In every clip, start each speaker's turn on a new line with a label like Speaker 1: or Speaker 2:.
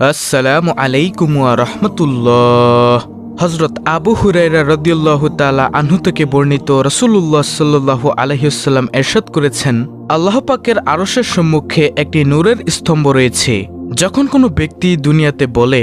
Speaker 1: আসসালামু আলাইকুম রহমতুল্লাহ। হজরত আবু হুরাইরা রদিউল্লাহ তালা আনহু থেকে বর্ণিত রসুল্লাহ সাল্লাহ আলহিউসাল্লাম এরশাদ করেছেন, আল্লাহ পাকের আরশের সম্মুখে একটি নূরের স্তম্ভ রয়েছে, যখন কোনো ব্যক্তি দুনিয়াতে বলে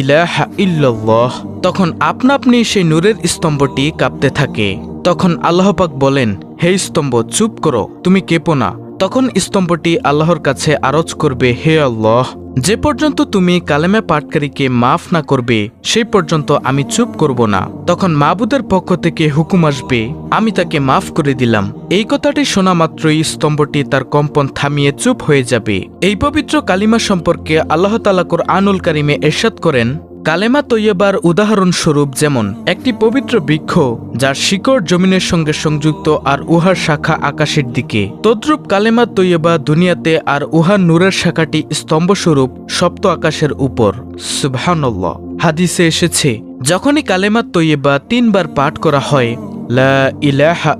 Speaker 1: ইলাহা ইল্লাল্লাহ তখন আপনা আপনি সেই নূরের স্তম্ভটি কাঁপতে থাকে। তখন আল্লাহ পাক বলেন, হে স্তম্ভ, চুপ করো, তুমি কেঁপো না। তখন স্তম্ভটি আল্লাহর কাছে আরজ করবে, হে আল্লাহ, যে পর্যন্ত তুমি কালেমে পাটকারীকে মাফ না করবে, সেই পর্যন্ত আমি চুপ করব না। তখন মাবুদের পক্ষ থেকে হুকুম আসবে, আমি তাকে মাফ করে দিলাম। এই কথাটি শোনা মাত্রই স্তম্ভটি তার কম্পন থামিয়ে চুপ হয়ে যাবে। এই পবিত্র কালিমা সম্পর্কে আল্লাহ তালাকুর আনুল কারিমে এরশাদ করেন কালেমা তৈয়বার উদাহরণস্বরূপ যেমন, একটি পবিত্র বৃক্ষ যার শিকড় জমিনের সঙ্গে সংযুক্ত আর উহার শাখা আকাশের দিকে। তদ্রূপ কালেমা তৈয়বা দুনিয়াতে আর উহার নূরের শাখাটি স্তম্ভস্বরূপ সপ্ত আকাশের উপর। সুবহানাল্লাহ। হাদিসে এসেছে, যখনই কালেমা তৈয়বা তিনবার পাঠ করা হয়, লা ইলাহা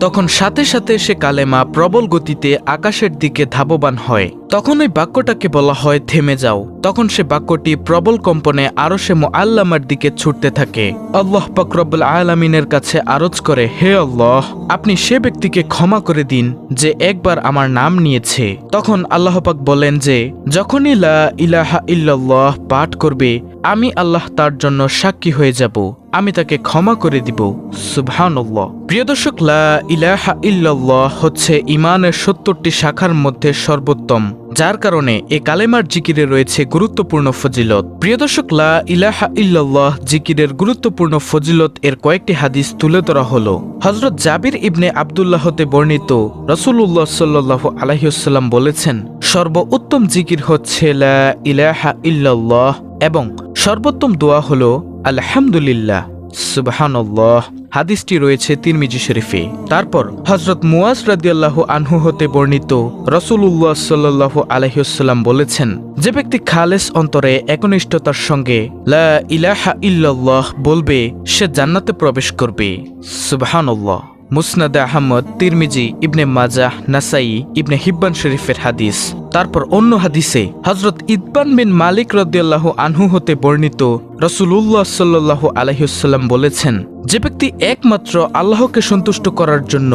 Speaker 1: তখন সাথে সাথে সে কালেমা প্রবল গতিতে আকাশের দিকে ধাবমান হয়। তখন ওই বাক্যটাকে বলা হয়, থেমে যাও। তখন সে বাক্যটি প্রবল কম্পনে আরও সে আল্লামার দিকে ছুটতে থাকে। আল্লাহ পাকরবুল আলামিনের কাছে আরজ করে, হে আল্লাহ, আপনি সে ব্যক্তিকে ক্ষমা করে দিন যে একবার আমার নাম নিয়েছে। তখন আল্লাহ পাক বলেন যে, যখনই লা ইলাহা ইল্লাল্লাহ পাঠ করবে, আমি আল্লাহ তার জন্য সাক্ষী হয়ে যাব। আমি তাকে ক্ষমা করে দিব। সুবহানাল্লাহ। প্রিয় দর্শক, লা ইলাহা ইল্লাল্লাহ হচ্ছে ইমানের সত্তরটি শাখার মধ্যে সর্বোত্তম, যার কারণে এ কালেমার জিকিরে রয়েছে গুরুত্বপূর্ণ ফজিলত। প্রিয় দর্শক, লা ইলাহা ইল্লাল্লাহ জিকিরের গুরুত্বপূর্ণ ফজিলত এর কয়েকটি হাদিস তুলে ধরা হলো। হজরত জাবির ইবনে আবদুল্লাহতে বর্ণিত রসুল্লাহ সাল্লাহ আলহিউসাল্লাম বলেছেন, সর্বোত্তম জিকির হচ্ছে লা ইলাহা ইল্লাল্লাহ এবং সর্বোত্তম দোয়া হল আলহামদুলিল্লাহ। সুবহানাল্লাহ। হাদিসটি রয়েছে তিন মিজি শরীফে। তারপর হজরত মুয়াজ রাদিয়াল্লাহ আনহু হতে বর্ণিত রসুল্লাহ সাল্লাহ আলহিউসাল্লাম বলেছেন, যে ব্যক্তি খালেস অন্তরে একনিষ্ঠতার সঙ্গে লা ইলাহা ইল্লাল্লাহ বলবে, সে জান্নাতে প্রবেশ করবে। সুবহানাল্লাহ। মুসনাদে আহমদ, তিরমিজি, ইবনে মাজাহ নাসাই, ইবনে হিব্বান শরীফের হাদিস। তারপর অন্য হাদিসে হজরত ইদবান বিন মালিক রদিয়াল্লাহ আনহু হতে বর্ণিত রসুল্লাহ সাল্লাহ আলহিউসাল্লাম বলেছেন, যে ব্যক্তি একমাত্র আল্লাহকে সন্তুষ্ট করার জন্য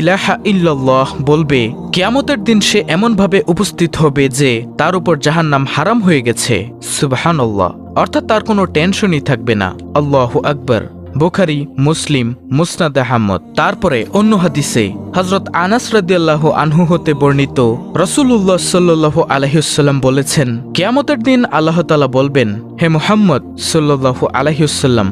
Speaker 1: ইলাহা ইল্লাল্লাহ বলবে, কেয়ামতের দিন সে এমনভাবে উপস্থিত হবে যে তার উপর জাহান্নাম হারাম হয়ে গেছে। সুবহানাল্লাহ। অর্থাৎ তার কোনো টেনশনই থাকবে না। আল্লাহ আকবর। বুখারি, মুসলিম, মুসনাদ আহমদ। তারপরে অন্য হাদিসে হজরত আনাস রাদিয়াল্লাহ আনহু হতে বর্ণিত রসুল্লাহ সাল্লাহ আলহিউসাল্লাম বলেছেন, কেয়ামতের দিন আল্লাহ তালা বলবেন, হে মোহাম্মদ সাল্লাহ আলহিউসাল্লাম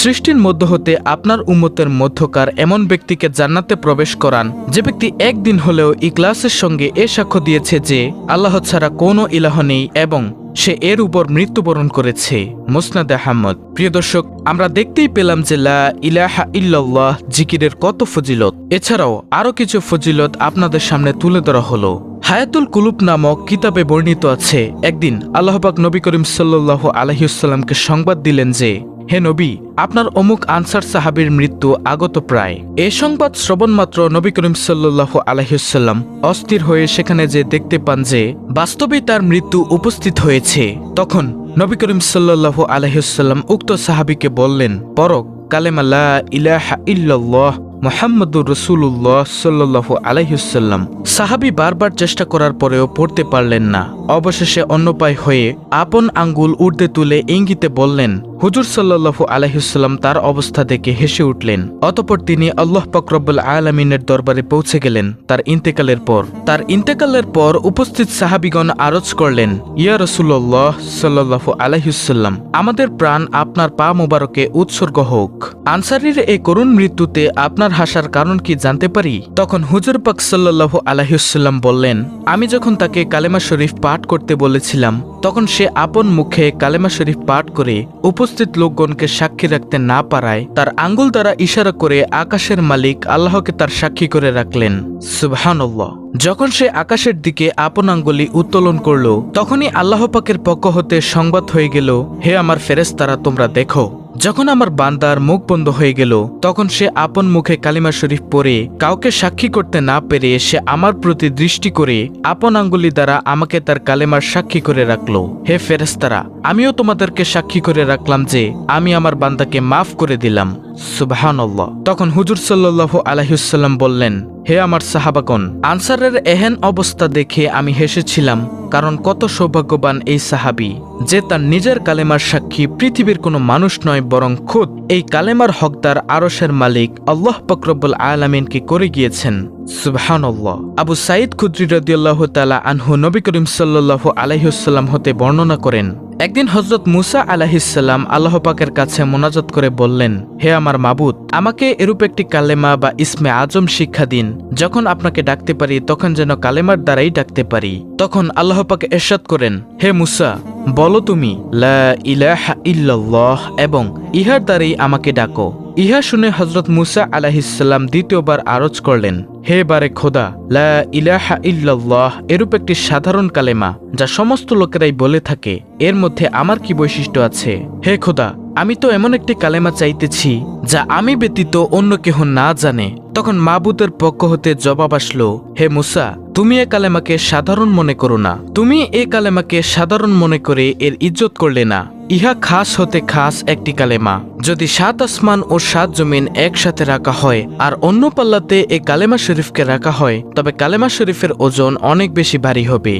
Speaker 1: সৃষ্টির মধ্য হতে আপনার উম্মতের মধ্যকার এমন ব্যক্তিকে জান্নাতে প্রবেশ করান, যে ব্যক্তি একদিন হলেও ইকলাসের সঙ্গে এ সাক্ষ্য দিয়েছে যে আল্লাহ ছাড়া কোনো ইলাহ নেই এবং সে এর উপর মৃত্যুবরণ করেছে, মোসনাদ আহমদ। প্রিয় দর্শক, আমরা দেখতেই পেলাম যে লা ইলাহা ইল্লাল্লাহ জিকিরের কত ফজিলত। এছাড়াও আরও কিছু ফজিলত আপনাদের সামনে তুলে ধরা হলো। হায়াতুল কুলুপ নামক কিতাবে বর্ণিত আছে, একদিন আল্লাহবাক নবী করিম সাল্লু আলহিউসাল্লামকে সংবাদ দিলেন যে হে নবী, আপনার অমুক আনসার সাহাবির মৃত্যু আগত প্রায়। এ সংবাদ শ্রবণ মাত্র নবী করিম সাল্লাহ আলহিউসাল্লাম অস্থির হয়ে সেখানে যে দেখতে পান যে বাস্তবে তার মৃত্যু উপস্থিত হয়েছে। তখন নবী করিম সাল্লাহ আলহিউসাল্লাম উক্ত সাহাবিকে বললেন, পরক কালেমা লা ইলাহা ইল্লাল্লাহ মোহাম্মদুর রসুল্লাহ সাল্লাহ আলাইহুসাল্লাম সাহাবি বারবার চেষ্টা করার পরেও পড়তে পারলেন না। অবশেষে অন্যপায় হয়ে আপন আঙ্গুল উর্দে তুলে ইঙ্গিতে বললেন হুজুর সাল্লাহু আলাইহুসাল্লাম তার অবস্থা দেখে হেসে উঠলেন। অতপর তিনি আল্লাহ পাকরব্বুল আলমিনের দরবারে পৌঁছে গেলেন তার ইন্তেকালের পর। তার ইন্তেকালের পর উপস্থিত সাহাবিগণ আরজ করলেন, ইয়া রসুল্লাহ সাল্লাহু আলাইহুসাল্লাম আমাদের প্রাণ আপনার পা মোবারকে উৎসর্গ হোক। আনসারির এই করুণ মৃত্যুতে আপনার হাসার কারণ কি জানতে পারি? তখন হুজুর পাক সাল্লাহু আলাইহুসাল্লাম বললেন, আমি যখন তাকে কালেমা শরীফ পাঠ করতে বলেছিলাম, তখন সে আপন মুখে কালেমা শরীফ পাঠ করে উপস্থিত লোকগণকে সাক্ষী রাখতে না পারায় তার আঙ্গুল দ্বারা ইশারা করে আকাশের মালিক আল্লাহকে তার সাক্ষী করে রাখলেন। সুবহানাল্লাহ। যখন সে আকাশের দিকে আপন আঙ্গুলি উত্তোলন করল, তখনই আল্লাহ পাকের পক্ষ হতে সংবাদ হয়ে গেল, হে আমার ফেরেস্তারা তোমরা দেখো। যখন আমার বান্দার মুখ বন্ধ হয়ে গেল, তখন সে আপন মুখে কালিমা শরীফ পরে কাউকে সাক্ষী করতে না পেরে সে আমার প্রতি দৃষ্টি করে আপন আঙ্গুলি দ্বারা আমাকে তার কালেমার সাক্ষী করে রাখল। হে ফেরেস্তারা আমিও তোমাদেরকে সাক্ষী করে রাখলাম যে আমি আমার বান্দাকে মাফ করে দিলাম। সুবহানাল্লাহ। তখন হুজুর সাল্লাল্লাহু আলাইহিসাল্লাম বললেন, হে আমার সাহাবাগণ, আনসারের এহেন অবস্থা দেখে আমি হেসেছিলাম, কারণ কত সৌভাগ্যবান এই সাহাবি, যে তার নিজের কালেমার সাক্ষী পৃথিবীর কোনো মানুষ নয়, বরং খুদ এই কালেমার হকদার আরসের মালিক আল্লাহ ফকরবুল আলামিনকে করে গিয়েছেন। সুবহানাল্লাহ। আবু সাইদ খুদ্রি রদিয়াল্লাহ তালা আনহু নবী করিম সাল্লাল্লাহু আলাইহিসাল্লাম হতে বর্ণনা করেন একদিন হজরত মুসা আলাহিসাল্লাম আল্লাহপাকের কাছে মোনাজত করে বললেন, হে আমার মাবুদ, আমাকে এরূপ একটি কালেমা বা ইসমে আজম শিক্ষা দিন। যখন আপনাকে ডাকতে পারি, তখন যেন কালেমার দ্বারাই ডাকতে পারি। তখন আল্লাহপাকে এরশাদ করেন, হে মুসা, বলো তুমি, লা ইল্লাল্লাহ এবং ইহার দ্বারাই আমাকে ডাকো। ইহা শুনে হজরত মুসা আলাহিসাল্লাম দ্বিতীয়বার আরজ করলেন, হে বারে খোদা, লা ইলাহা এরূপ একটি সাধারণ কালেমা যা সমস্ত লোকেরাই বলে থাকে, এর মধ্যে আমার কি বৈশিষ্ট্য আছে? হে খোদা, আমি তো এমন একটি কালেমা চাইতেছি যা আমি ব্যতীত অন্য কেহ না জানে। তখন মাবুদের পক্ষ হতে জবাব আসলো, হে মুসা, তুমি এ কালেমাকে সাধারণ মনে করো না। তুমি এ কালেমাকে সাধারণ মনে করে এর ইজ্জত করলে না। ইহা খাস হতে খাস একটি কালেমা। যদি সাত আসমান ও সাত জমিন একসাথে রাখা হয়, আর অন্য পাল্লাতে এ কালেমা শরীফকে রাখা হয়, তবে কালেমা শরীফের ওজন অনেক বেশি ভারী হবে।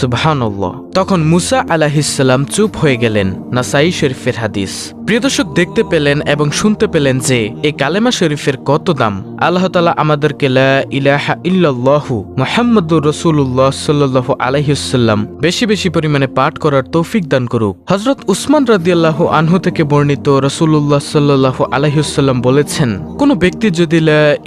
Speaker 1: সুবহানাল্লাহ। তখন মুসা আলাহিসাল্লাম চুপ হয়ে গেলেন, নাসাই শরীফের হাদিস। প্রিয় দর্শক, দেখতে পেলেন এবং শুনতে পেলেন যে এই কালেমা শরীফের কত দাম। আল্লাহ তালা আমাদেরকে ইলাহা ইল্লাল্লাহু রসুল্লাহ সাল্লাল্লাহু আলাইহিসাল্লাম বেশি বেশি পরিমাণে পাঠ করার তৌফিক দান করুক। হজরত উসমান রাদিয়াল্লাহু আনহু থেকে বর্ণিত রসুল্লাহ সাল্লাল্লাহু আলাইহিসাল্লাম বলেছেন, কোন ব্যক্তি যদি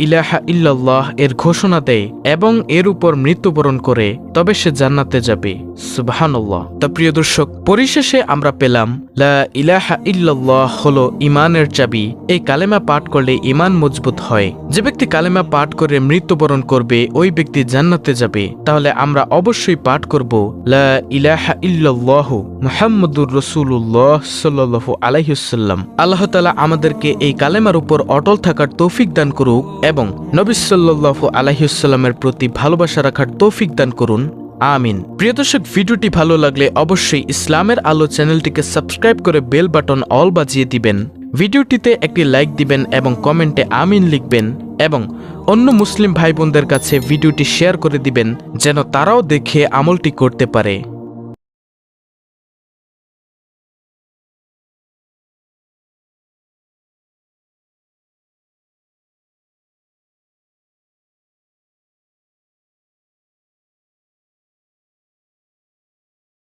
Speaker 1: ইলাহা ইল্লাল্লাহ এর ঘোষণা দেয় এবং এর উপর মৃত্যুবরণ করে, তবে সে জান্নাতে যাবে। সুবহানাল্লাহ। তা প্রিয় দর্শক, পরিশেষে আমরা পেলাম লা ইলাহা ইল্লাল্লাহ হলো ইমানের চাবি। এই কালেমা পাঠ করলে ইমান মজবুত হয়। যে ব্যক্তি কালেমা পাঠ করে মৃত্যুবরণ করবে, ওই ব্যক্তি জান্নাতে যাবে। তাহলে আমরা অবশ্যই পাঠ করব, লা ইলাহা ইল্লাল্লাহ মুহাম্মদুর রসুল্লাহ সাল্লাল্লাহু আলাইহিসাল্লাম আল্লাহ আমাদেরকে এই কালেমার উপর অটল থাকার তৌফিক দান করুক এবং নবী সাল্লাল্লাহু আলাইহিসাল্লামের প্রতি ভালোবাসা রাখার তৌফিক দান করুন। আমিন। প্রিয় দর্শক, ভিডিওটি ভালো লাগলে অবশ্যই ইসলামের আলো চ্যানেলটিকে সাবস্ক্রাইব করে বেল বাটন অল বাজিয়ে দিবেন। ভিডিওটিতে একটি লাইক দিবেন এবং কমেন্টে আমিন লিখবেন এবং অন্য মুসলিম ভাই বোনদের কাছে ভিডিওটি শেয়ার করে দিবেন, যেন তারাও দেখে আমলটি করতে পারে।